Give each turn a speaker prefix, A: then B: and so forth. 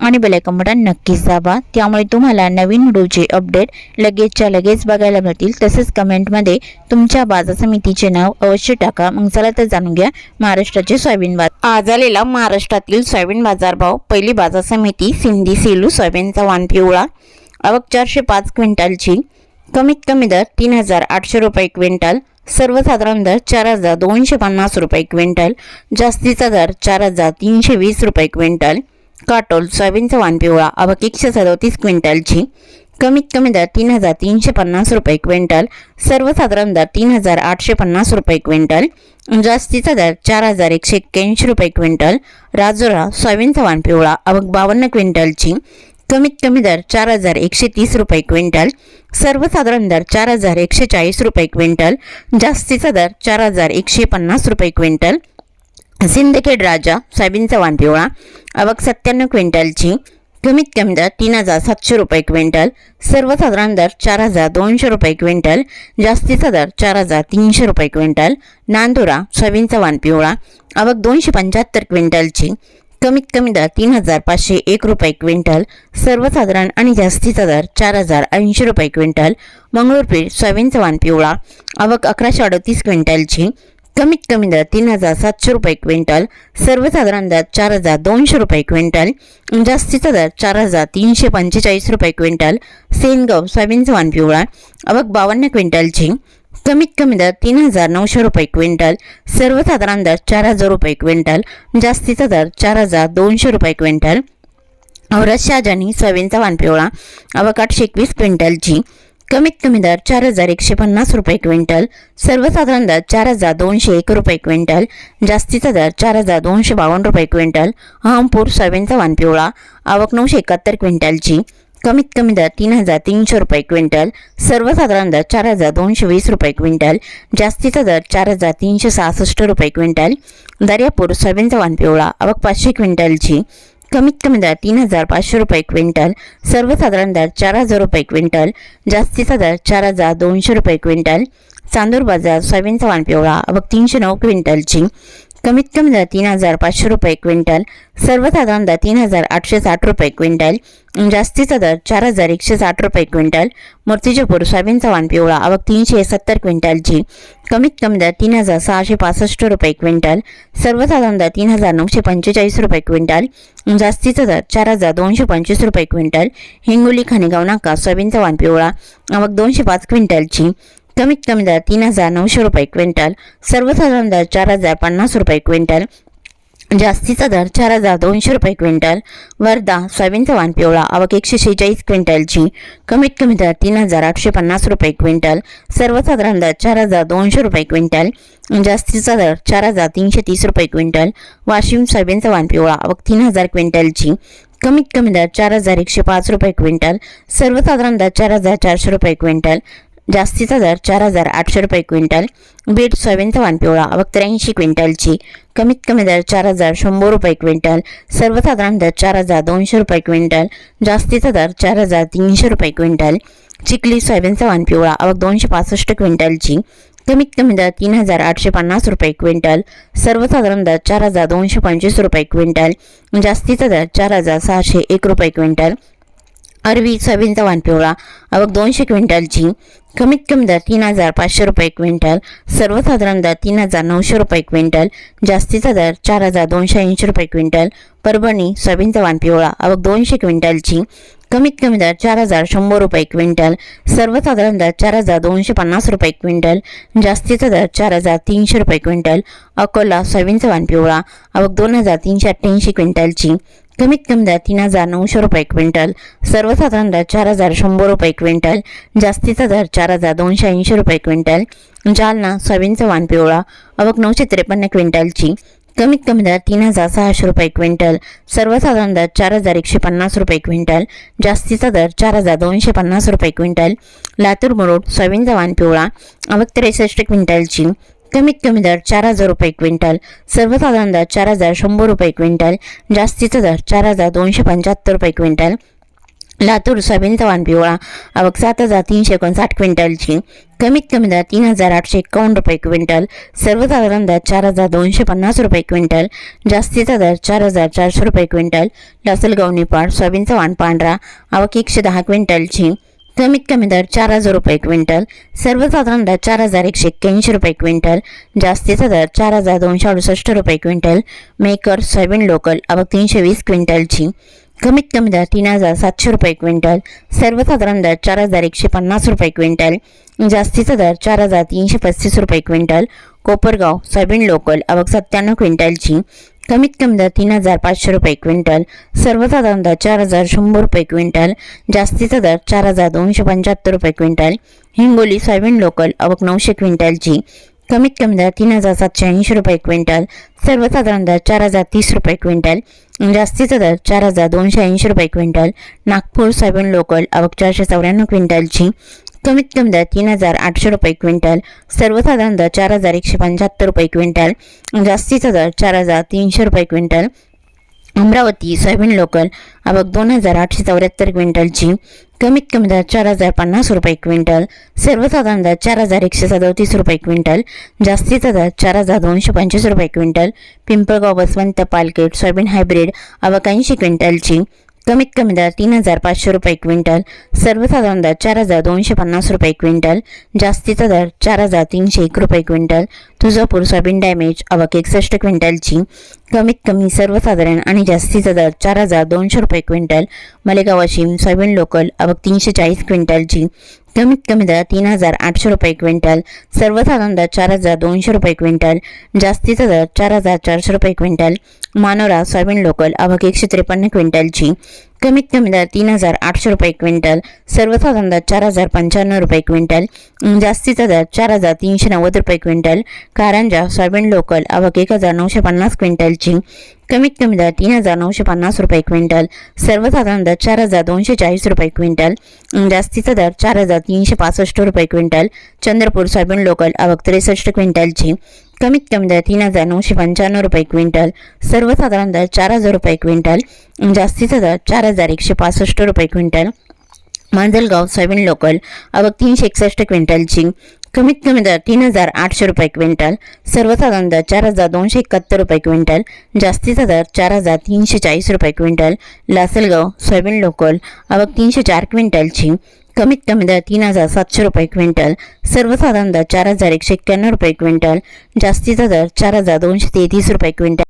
A: आणि bell icon button नक्कीच दाबा. त्यामुळे तुम्हाला नवीन व्हिडिओचे अपडेट लगेचच्या लगेच बघायला मिळतील. तसेच कमेंटमध्ये तुमच्या बाजार समितीचे नाव अवश्य टाका. मग चला तर जाणून घ्या महाराष्ट्राचे सोयाबीन बाजार. आज आलेला महाराष्ट्रातील सोयाबीन बाजारभाव. पहिली बाजार समिती सिंधी सेलू सोयाबीनचा वाण पिवळा. आवक चारशे पाच क्विंटलची. कमीत कमी दर तीन हजार आठशे रुपये क्विंटल. सर्वसाधारण दर चार हजार दोनशे पन्नास रुपये क्विंटल. जास्तीचा दर चार हजार तीनशे वीस रुपये क्विंटल. काटोल सोयाबीनचा वाण पिवळा अवक एकशे सदोतीस क्विंटलची. कमीत कमी दर तीन हजार तीनशे पन्नास रुपये क्विंटल. सर्वसाधारण दर तीन हजार आठशे पन्नास रुपये क्विंटल. जास्तीचा दर चार हजार एकशे एक्क्याऐंशी रुपये क्विंटल. राजुरा सोयाबीनचा वाण पिवळा आवक बावन्न क्विंटलची. कमीत कमी दर चार हजार एकशे तीस रुपये क्विंटल. सर्वसाधारण दर चार हजार एकशे चाळीस रुपये क्विंटल. जास्तीचा दर चार हजार एकशे पन्नास रुपये क्विंटल. सिंदखेड राजा सोयाबीनचा वाण पिवळा आवक सत्त्याण्णव क्विंटलची कमीत कमी दर तीन हजार सातशे रुपये क्विंटल सर्वसाधारण दर चार हजार दोनशे रुपये क्विंटल जास्तीचा दर चार हजार तीनशे रुपये क्विंटल नांदुरा सोयाबीनचा वाण पिवळा आवक दोनशे पंच्याहत्तर क्विंटलची कमीत कमी दर तीन हजार पाचशे एक रुपये क्विंटल सर्वसाधारण आणि जास्तीचा दर चार हजार ऐंशी रुपये क्विंटल मंगळूरपीठ सोयाबीनचा वाण पिवळा आवक अकराशे अडतीस क्विंटलची कमीत कमी दर तीन हजार सातशे रुपये क्विंटल सर्वसाधारण दर चार हजार दोनशे रुपये क्विंटल जास्तीचा दर चार हजार तीनशे पंचेचाळीस रुपये क्विंटल सेनगाव सोयाबीनचा वाण पिवळा आवक बावन्न क्विंटलची कमीत कमी दर तीन हजार नऊशे रुपये क्विंटल सर्वसाधारण दर चार हजार रुपये क्विंटल जास्तीचा दर चार हजार दोनशे रुपये क्विंटल. औरत शाहजानी सोयाबीनचा वाण पिवळा आवक आठशे एकवीस क्विंटलची कमीत कमी दर चार हजार एकशे पन्नास रुपये क्विंटल सर्वसाधारण दर चार हजार दोनशे एक रुपये क्विंटल जास्तीचा दर चार हजार दोनशे बावन्न रुपये क्विंटल अहमपूर सोयाबीनचा वाण पिवळा आवक नऊशे एकाहत्तर क्विंटलची कमीत कमी दर तीन हजार तीनशे रुपये क्विंटल सर्वसाधारण दर चार हजार दोनशे वीस रुपये क्विंटल जास्तीचा दर चार हजार तीनशे सहासष्ट रुपये क्विंटल दर्यापूर सोयाबीनचा वाण पिवळा आवक पाचशे क्विंटलची कमीत कमी दर तीन हजार पाचशे रुपये क्विंटल सर्वसाधारण दर चार हजार रुपये क्विंटल जास्तीचा दर चार हजार दोनशे रुपये क्विंटल चांदूर बाजार सोयाबीनचा वाण पिवळा व तीनशे नऊ क्विंटलची कमीत कमी दर तीन हजार पाचशे रुपये क्विंटल सर्वसाधारण दर तीन हजार आठशे साठ रुपये क्विंटल जास्तीचा दर चार हजार एकशे साठ रुपये क्विंटल मूर्तिजापूर सोयाबीन चव्हाण पिवळा आवक तीनशे सत्तर क्विंटलची. कमीत कमी दर तीन हजार सहाशे पासष्ट रुपये क्विंटल सर्वसाधारण दर तीन हजार नऊशे पंचेचाळीस रुपये क्विंटल जास्तीचा दर चार हजार दोनशे पंचवीस रुपये क्विंटल हिंगोली खानेगाव नाका सोयाबीन चव्हाण पिवळा आवक दोनशे पाच क्विंटलची. कमीत कमी दर तीन हजार नऊशे रुपये क्विंटल सर्वसाधारण दर चार हजार पन्नास रुपये क्विंटल जास्तीचा दर चार हजार दोनशे रुपये क्विंटल वर्धा सोयाबीनचा वाण पिवळा आवक एकशे शेहेचाळीस क्विंटलची कमीत कमी दर तीन हजार आठशे पन्नास रुपये क्विंटल सर्वसाधारण दर चार हजार दोनशे रुपये क्विंटल जास्तीचा दर चार हजार तीनशे तीस रुपये क्विंटल वाशिम सोयाबीनचा वाण पिवळा आवक तीन हजार क्विंटलची कमीत कमी दर चार हजार एकशे पाच रुपये क्विंटल सर्वसाधारण दर चार हजार चारशे रुपये क्विंटल जास्तीचा दर चार हजार आठशे रुपये क्विंटल बीट सोयाबीनचा वाण पिवळा व त्र्याऐंशी क्विंटलची. कमीत कमी दर चार हजार शंभर रुपये क्विंटल सर्वसाधारण दर चार हजार दोनशे रुपये क्विंटल जास्तीचा दर चार हजार तीनशे रुपये क्विंटल. चिखली सोयाबीनचा वाण पिवळा अवघ दोनशे पासष्ट क्विंटलची. कमीत कमी दर तीन हजार आठशे पन्नास रुपये क्विंटल सर्वसाधारण दर चार हजार दोनशे पंचवीस रुपये क्विंटल जास्तीचा दर चार हजार सहाशे एक रुपये क्विंटल अरवी सोयाबीनचा वाण पिवळा आवक दोनशे क्विंटलची कमीत कमी दर तीन हजार पाचशे रुपये क्विंटल सर्वसाधारण दर तीन हजार नऊशे रुपये क्विंटल जास्तीचा दर चार हजार दोनशे ऐंशी रुपये क्विंटल परभणी सोयाबीनचा वाण पिवळा आवक दोनशे क्विंटलची कमीत कमी दर चार हजार शंभर रुपये क्विंटल सर्वसाधारण दर चार हजार दोनशे पन्नास रुपये क्विंटल जास्तीचा दर चार हजार तीनशे रुपये क्विंटल अकोला सोयाबीनचा वाण पिवळा आवक दोन हजार तीनशे अठ्ठ्याऐंशी क्विंटलची कमीत कमी द्या तीन हजार नऊशे रुपये क्विंटल. सर्वसाधारण दर चार हजार शंभर रुपये क्विंटल. जास्तीचा दर चार हजार दोनशे ऐंशी रुपये क्विंटल. जालना सोयाबीनचा वाण पिवळा. अवक नऊशे त्रेपन्न क्विंटलची. कमीत कमी दर तीन हजार सहाशे रुपये क्विंटल. सर्वसाधारण दर चार हजार एकशे पन्नास रुपये क्विंटल. जास्तीचा दर चार हजार दोनशे पन्नास रुपये क्विंटल. लातूर मुरुड सोयाबीनचा वाण पिवळा. अवक त्रेसष्ट क्विंटलची. कमीत कमी दर चार हजार रुपये क्विंटल सर्वसाधारण दर चार हजार शंभर रुपये क्विंटल जास्तीचा दर चार हजार दोनशे पंच्याहत्तर रुपये क्विंटल लातूर सोयाबीनचा वाण पिवळा आवक सात हजार तीनशे एकोणसाठ क्विंटलची कमीत कमी दर तीन हजार आठशे एकावन्न रुपये क्विंटल सर्वसाधारण दर चार हजार दोनशे पन्नास रुपये क्विंटल जास्तीचा दर चार हजार चारशे रुपये क्विंटल लासलगाव निपाड सोयाबीनचा वाण पांढरा आवक एकशे दहा क्विंटलची कमीत कमी दर चार हजार रुपये क्विंटल सर्वसाधारण दर चार हजार एकशे एक्क्याऐंशी रुपये क्विंटल जास्तीचा दर चार हजार दोनशे अडुसष्ट रुपये क्विंटल मेकर सोयाबीन लोकल अबक तीनशे वीस क्विंटलची. कमीत कमी दर तीन हजार सातशे रुपये क्विंटल सर्वसाधारण दर चार हजार एकशे पन्नास रुपये क्विंटल जास्तीचा दर चार हजार तीनशे पस्तीस रुपये क्विंटल कोपरगाव सोयाबीन लोकल आवक सत्त्याण्णव क्विंटलची. कमीत कमी दर तीन हजार पाचशे रुपये क्विंटल. सर्वसाधारण दर चार हजार शंभर रुपये क्विंटल. जास्तीचा दर चार हजार दोनशे पंच्याहत्तर रुपये क्विंटल. हिंगोली सोयाबीन लोकल आवक नऊशे क्विंटलची. कमीत कमी दर तीन हजार सातशे ऐंशी रुपये क्विंटल. सर्वसाधारण दर चार हजार तीस रुपये क्विंटल. जास्तीचा दर चार हजार दोनशे ऐंशी रुपये क्विंटल. नागपूर सोयाबीन लोकल आवक चारशे चौऱ्याण्णव क्विंटलची. कमीत कमी दर तीन हजार आठशे रुपये क्विंटल सर्वसाधारण दर चार हजार एकशे पंच्याहत्तर रुपये क्विंटल जास्तीचा दर चार हजार तीनशे रुपये क्विंटल. अमरावती सोयाबीन लोकल आवक दोन हजार आठशे चौऱ्याहत्तर क्विंटलची कमीत कमी दर चार हजार पन्नास रुपये क्विंटल सर्वसाधारण दर चार हजार एकशे सदोतीस रुपये क्विंटल जास्तीचा दर चार हजार दोनशे पंचवीस रुपये क्विंटल. पिंपळगाव बसवंत पालकेट सोयाबीन हायब्रिड आवक ऐंशी क्विंटलची कमीत कमी दर तीन हजार पाचशे रुपये क्विंटल सर्वसाधारण दर चार हजार दोनशे पन्नास रुपये क्विंटल जास्तीचा दर चार हजार तीनशे एक रुपये क्विंटल तुळजापूर सोयाबीन डॅमेज आवक एकसष्ट क्विंटलची कमीत कमी सर्वसाधारण आणि जास्तीचा दर चार हजार दोनशे रुपये quintal Malegaon Washim soybean local आवक तीनशे चाळीस क्विंटलची कमीत कमी दर तीन हजार आठशे रुपये क्विंटल सर्वसाधारण दर चार हजार दोनशे रुपये क्विंटल जास्तीचा दर चार हजार चारशे रुपये क्विंटल मानोरा सोयाबीन लोकल आवक एकशे त्रेपन्न क्विंटलची कमीत कमी दर तीन हजार आठशे रुपये क्विंटल सर्वसाधारण दर चार हजार पंच्याण्णव रुपये क्विंटल जास्तीचा दर चार हजार तीनशे नव्वद रुपये क्विंटल कारंजा सोयाबीन लोकल आवक एक हजार नऊशे पन्नास क्विंटलची कमीत कमी दर तीन हजार नऊशे पन्नास रुपये क्विंटल सर्वसाधारण दर चार हजार दोनशे चाळीस रुपये क्विंटल जास्तीचा दर चार हजार तीनशे पासष्ट रुपये क्विंटल चंद्रपूर सोयाबीन लोकल आवक त्रेसष्ट क्विंटलची कमीत कमी दर तीन हजार नऊशे पंच्याण्णव रुपये क्विंटल सर्वसाधारण दर चार हजार रुपये क्विंटल जास्तीचा दर चार हजार एकशे पासष्ट रुपये क्विंटल. मांजलगाव सोयाबीन लोकल अवघ तीनशे एकसष्ट क्विंटलची कमीत कमी दर तीन हजार आठशे रुपये क्विंटल सर्वसाधारण दर चार हजार दोनशे एकाहत्तर रुपये क्विंटल जास्तीचा दर चार हजार तीनशे चाळीस रुपये क्विंटल. लासलगाव सोयाबीन लोकल अवघ तीनशे चार क्विंटलची कमीत कमी दर तीन हजार सातशे रुपये क्विंटल सर्वसाधारण दर चार हजार एकशे एक्क्याण्णव रुपये क्विंटल जास्तीचा दर चार हजार दोनशे तेहतीस रुपये क्विंटल.